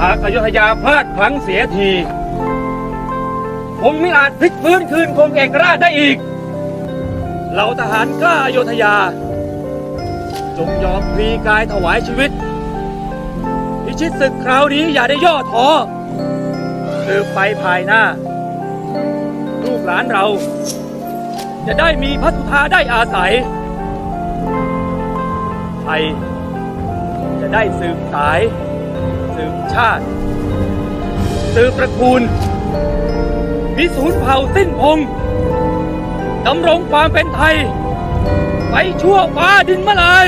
หากอยุธยาพลาดพลั้งเสียทีคงไม่อาจพลิกฟื้นคืนคงเอกราชได้อีกเราทหารกล้าอยุธยา จงยอมพลีกายถวายชีวิต พิชิตศึกคราวนี้อย่าได้ย่อท้อสืบไปภายหน้า ลูกหลานเรา จะได้มีพระสุธาได้อาศัยไทยจะได้สืบสาย สืบชาติ สืบตระกูล มีศูนย์เผ่าสิ้นพงษ์ดำรงความเป็นไทย ไปชั่วฟ้าดินมะลาย